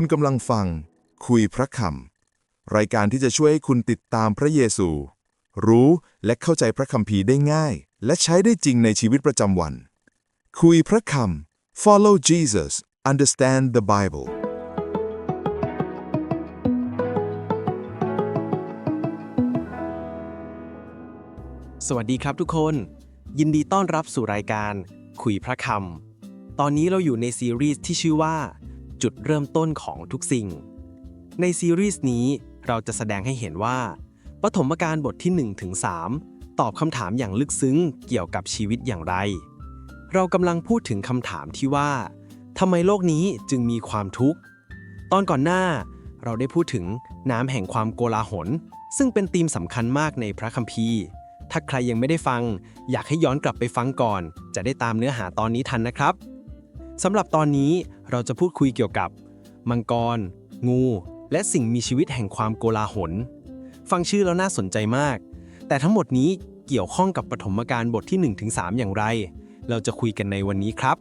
คุณกำลังฟัง คุยพระคำรายการที่จะช่วยให้คุณติดตามพระเยซู รู้และเข้าใจพระคัมภีร์ได้ง่าย และใช้ได้จริงในชีวิตประจำวัน คุยพระคำ follow Jesus understand the Bible สวัสดีครับทุกคน ยินดีต้อนรับสู่รายการ คุยพระคำตอนนี้เราอยู่ในซีรีส์ที่ชื่อว่า จุดเริ่มต้นของทุกสิ่ง ในซีรีส์นี้เราจะแสดงให้เห็นว่า ปฐมกาลบทที่1ถึง3ตอบคำถามอย่างลึกซึ้งเกี่ยวกับชีวิตอย่างไร เรากำลังพูดถึงคำถามที่ว่าทำไมโลกนี้จึงมีความทุกข์ ตอนก่อนหน้าเราได้พูดถึงน้ำแห่งความโกลาหล ซึ่งเป็นธีมสำคัญมากในพระคัมภีร์ ถ้าใครยังไม่ได้ฟัง อยากให้ย้อนกลับไปฟังก่อน จะได้ตามเนื้อหาตอนนี้ทันนะครับ สำหรับตอนนี้เราจะพูดคุยเกี่ยวกับ มังกร งู และสิ่งมีชีวิตแห่งความโกลาหล ฟังชื่อแล้วน่าสนใจมาก แต่ทั้งหมดนี้เกี่ยวข้องกับปฐมกาลบทที่ 1-3 อย่างไร เราจะคุยกันในวันนี้ครับ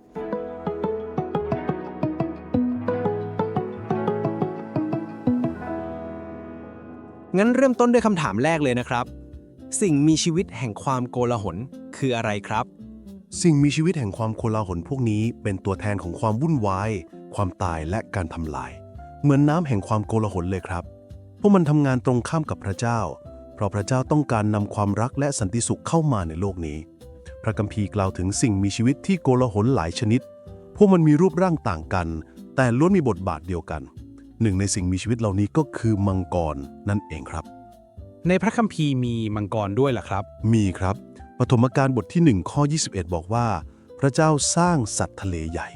งั้นเริ่มต้นด้วยคำถามแรกเลยนะครับ สิ่งมีชีวิตแห่งความโกลาหลคืออะไรครับ สิ่งมีชีวิตแห่งความโกลาหลพวกนี้เป็นตัวแทนของความวุ่นวาย ความตายและการทำลาย เหมือนน้ำแห่งความโกลาหลเลยครับ พวกมันทำงานตรงข้ามกับพระเจ้า เพราะพระเจ้าต้องการนำความรักและสันติสุขเข้ามาในโลกนี้ พระคัมภีร์กล่าวถึงสิ่งมีชีวิตที่โกลาหลหลายชนิด พวกมันมีรูปร่างต่างกัน แต่ล้วนมีบทบาทเดียวกัน หนึ่งในสิ่งมีชีวิตเหล่านี้ก็คือมังกรนั่นเองครับ ในพระคัมภีร์มีมังกรด้วยเหรอครับ มีครับ ปฐมกาลบทที่ 1 ข้อ 21 บอกว่า พระเจ้าสร้างสัตว์ทะเลใหญ่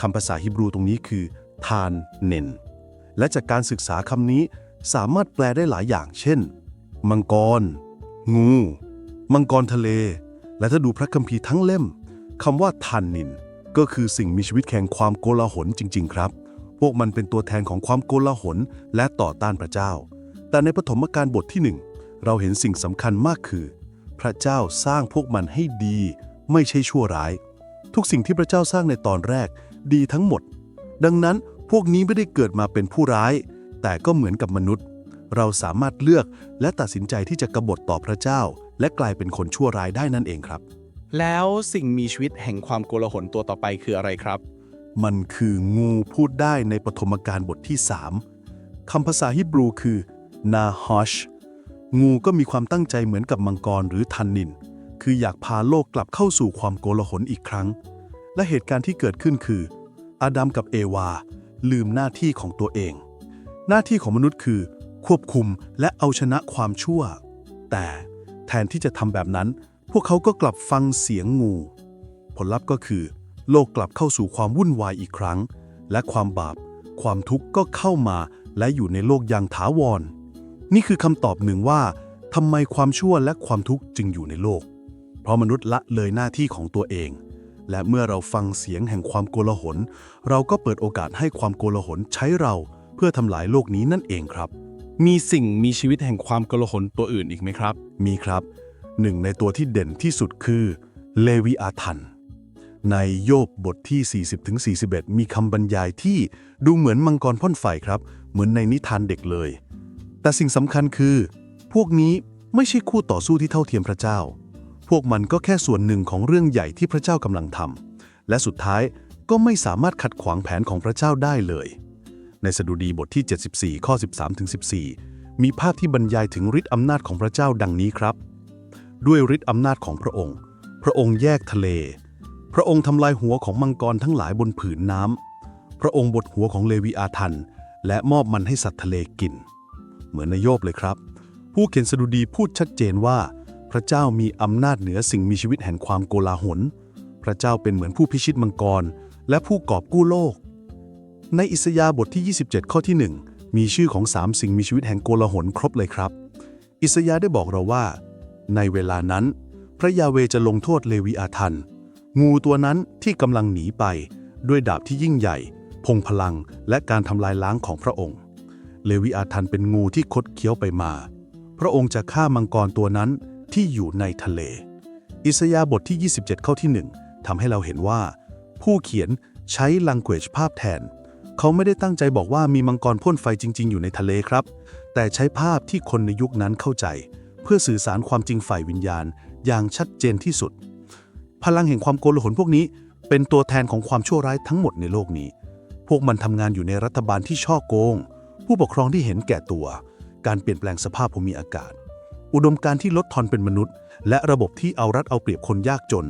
คำภาษาฮิบรูตรงนี้คือทานเนน และจากการศึกษาคำนี้สามารถแปลได้หลายอย่าง เช่น มังกร งู มังกรทะเล และถ้าดูพระคัมภีร์ทั้งเล่มคำว่าทานนิน ก็คือสิ่งมีชีวิตแข่งความโกลาหลจริง ๆ ครับ พวกมันเป็นตัวแทนของความโกลาหลและต่อต้านพระเจ้า แต่ในปฐมกาลบทที่หนึ่งเราเห็นสิ่งสำคัญมากคือ พระเจ้าสร้างพวกมันให้ดี ไม่ใช่ชั่วร้าย ทุกสิ่งที่พระเจ้าสร้างในตอนแรกดีทั้งหมด ดังนั้นพวกนี้ไม่ได้เกิดมาเป็นผู้ร้าย แต่ก็เหมือนกับมนุษย์ เราสามารถเลือกและตัดสินใจที่จะกบฏต่อพระเจ้า และกลายเป็นคนชั่วร้ายได้นั่นเองครับ แล้วสิ่งมีชีวิตแห่งความโกลาหลตัวต่อไปคืออะไรครับ มันคืองูพูดได้ในปฐมกาลบทที่ 3คำภาษาฮิบรูคือนาฮอช งูก็มีความตั้งใจเหมือนกับมังกรหรือทันนิน คืออยากพาโลกกลับเข้าสู่ความโกลาหลอีกครั้ง และเหตุการณ์ที่เกิดขึ้นคือ อาดัมกับเอวา ลืมหน้าที่ของตัวเอง หน้าที่ของมนุษย์คือ ควบคุมและเอาชนะความชั่ว แต่แทนที่จะทำแบบนั้น พวกเขาก็กลับฟังเสียงงู ผลลัพธ์ก็คือ โลกกลับเข้าสู่ความวุ่นวายอีกครั้ง และความบาป ความทุกข์ก็เข้ามาและอยู่ในโลกอย่างถาวร นี่คือคำตอบหนึ่งว่าทำไมความชั่วและความทุกข์จึงอยู่ในโลก เพราะมนุษย์ละเลยหน้าที่ของตัวเอง และเมื่อเราฟังเสียงแห่งความโกลาหล เราก็เปิดโอกาสให้ความโกลาหลใช้เรา เพื่อทำลายโลกนี้นั่นเองครับ มีสิ่งมีชีวิตแห่งความโกลาหลตัวอื่นอีกไหมครับ มีครับ หนึ่งในตัวที่เด่นที่สุดคือเลวีอาทันในโยบบทที่ 40-41 มีคำบรรยายที่ดูเหมือนมังกรพ่นไฟครับ เหมือนในนิทานเด็กเลย แต่สิ่งสำคัญคือ พวกนี้ไม่ใช่คู่ต่อสู้ที่เท่าเทียมพระเจ้า พวกมันก็แค่ส่วนหนึ่งของเรื่องใหญ่ที่พระเจ้ากำลังทำและสุดท้ายก็ไม่สามารถขัดขวางแผนของพระเจ้าได้เลย ในสดุดีบทที่ 74 ข้อ 13-14 มีภาพที่บรรยายถึงฤทธิ์อำนาจของพระเจ้าดังนี้ครับ ด้วยฤทธิ์อำนาจของพระองค์ พระองค์แยกทะเล พระองค์ทำลายหัวของมังกรทั้งหลายบนผืนน้ำพระองค์บดหัวของเลวีอาทัน และมอบมันให้สัตว์ทะเลกิน เหมือนในโยบเลยครับ ผู้เขียนสดุดีพูดชัดเจนว่า พระเจ้ามีอำนาจเหนือสิ่งมีชีวิตแห่งความโกลาหล พระเจ้าเป็นเหมือนผู้พิชิตมังกร และผู้กอบกู้โลก ในอิสยาห์บทที่ 27 ข้อที่ 1 มีชื่อของสามสิ่งมีชีวิตแห่งโกลาหลครบเลยครับ อิสยาห์ได้บอกเราว่า ในเวลานั้น พระยาเวจะลงโทษเลวีอาทัน งูตัวนั้นที่กำลังหนีไป ด้วยดาบที่ยิ่งใหญ่ พงพลังและการทำลายล้างของพระองค์ เลวีอาทันเป็นงูที่คดเคี้ยวไปมา พระองค์จะฆ่ามังกรตัวนั้นที่อยู่ในทะเล อิสยาบทที่ 27 ข้อที่ 1ทำให้เราเห็นว่า ผู้เขียนใช้ language ภาพแทน เขาไม่ได้ตั้งใจบอกว่ามีมังกรพ่นไฟจริง ๆ อยู่ในทะเลครับ แต่ใช้ภาพที่คนในยุคนั้นเข้าใจ เพื่อสื่อสารความจริงฝ่ายวิญญาณ อย่างชัดเจนที่สุด พลังแห่งความโกลาหลพวกนี้ เป็นตัวแทนของความชั่วร้ายทั้งหมดในโลกนี้ พวกมันทำงานอยู่ในรัฐบาลที่ช่อโกง ผู้ปกครองที่เห็นแก่ตัว การเปลี่ยนแปลงสภาพภูมิอากาศ อุดมการณ์ที่ลดทอนเป็นมนุษย์ และระบบที่เอารัดเอาเปรียบคนยากจน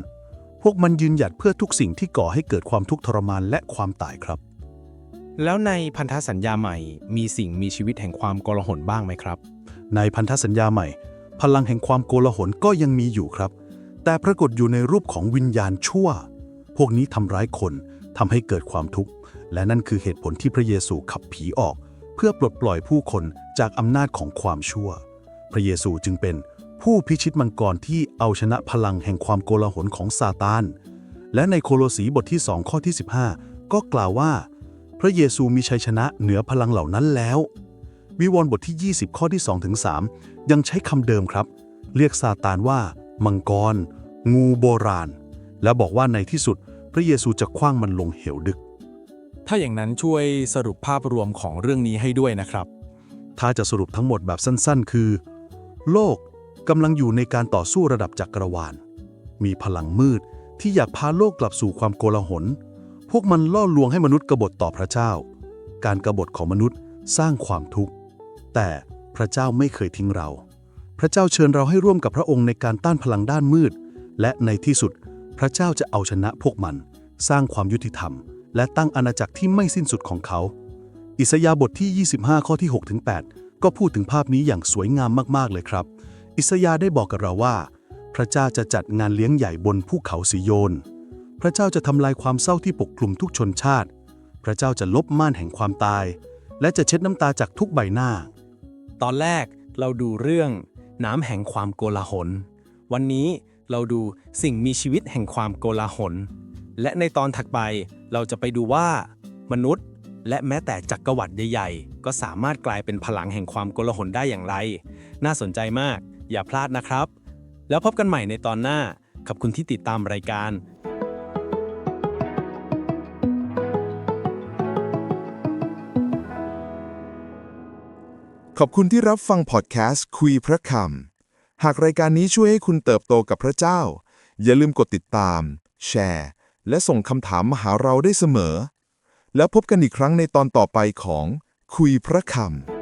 พวกมันยืนหยัดเพื่อทุกสิ่งที่ก่อให้เกิดความทุกข์ทรมานและความตายครับ แล้วในพันธสัญญาใหม่ มีสิ่งมีชีวิตแห่งความโกลาหลบ้างไหมครับ ในพันธสัญญาใหม่ พลังแห่งความโกลาหลก็ยังมีอยู่ครับ แต่ปรากฏอยู่ในรูปของวิญญาณชั่ว พวกนี้ทำร้ายคนทำให้เกิดความทุกข์และนั่นคือเหตุผลที่พระเยซูขับผีออก เพื่อปลดปล่อยผู้คนจากอำนาจของความชั่ว พระเยซูจึงเป็นผู้พิชิตมังกรที่เอาชนะพลังแห่งความโกลาหลของซาตาน และในโคโลสีบทที่2ข้อที่ 15 ก็กล่าวว่า พระเยซูมีชัยชนะเหนือพลังเหล่านั้นแล้ว วิวรณ์บทที่ 20 ข้อที่2ถึง3ยังใช้คำเดิมครับ เรียกซาตานว่า มังกร งูโบราณ และบอกว่าในที่สุดพระเยซูจะคว้างมันลงเหวดึก ถ้าอย่างนั้นช่วยสรุปภาพรวมของเรื่องนี้ให้ด้วยนะครับ ถ้าจะสรุปทั้งหมดแบบสั้นๆ คือ โลกกำลังอยู่ในการต่อสู้ระดับจักรวาล มีพลังมืดที่อยากพาโลกกลับสู่ความโกลาหล พวกมันล่อลวงให้มนุษย์กบฏต่อพระเจ้า การกบฏของมนุษย์สร้างความทุกข์ แต่พระเจ้าไม่เคยทิ้งเรา พระเจ้าเชิญเราให้ร่วมกับพระองค์ในการต้านพลังด้านมืด และในที่สุด พระเจ้าจะเอาชนะพวกมัน สร้างความยุติธรรม และตั้งอาณาจักรที่ไม่สิ้นสุดของเขา อิสยาบทที่ 25 ข้อที่6ถึง8ก็พูดถึงภาพนี้อย่างสวยงามมาก ๆ เลยครับ อิสยาห์ได้บอกกับเราว่า พระเจ้าจะจัดงานเลี้ยงใหญ่บนภูเขาสิโยน พระเจ้าจะทำลายความเศร้าที่ปกคลุมทุกชนชาติ พระเจ้าจะลบม่านแห่งความตาย และจะเช็ดน้ำตาจากทุกใบหน้า ตอนแรกเราดูเรื่องน้ำแห่งความโกลาหล วันนี้เราดูสิ่งมีชีวิตแห่งความโกลาหล และในตอนถัดไปเราจะไปดูว่า มนุษย์ และแม้แต่จักรวรรดิใหญ่ๆ ก็สามารถกลายเป็นพลังแห่งความโกลาหลได้อย่างไร น่าสนใจมาก อย่าพลาดนะครับ แล้วพบกันใหม่ในตอนหน้า ขอบคุณที่ติดตามรายการขอบคุณที่รับฟังพอดแคสต์คุยพระคำ หากรายการนี้ช่วยให้คุณเติบโตกับพระเจ้า อย่าลืมกดติดตาม แชร์ และส่งคำถามมาหาเราได้เสมอ แล้วพบกันอีกครั้งในตอนต่อไปของคุยพระคำ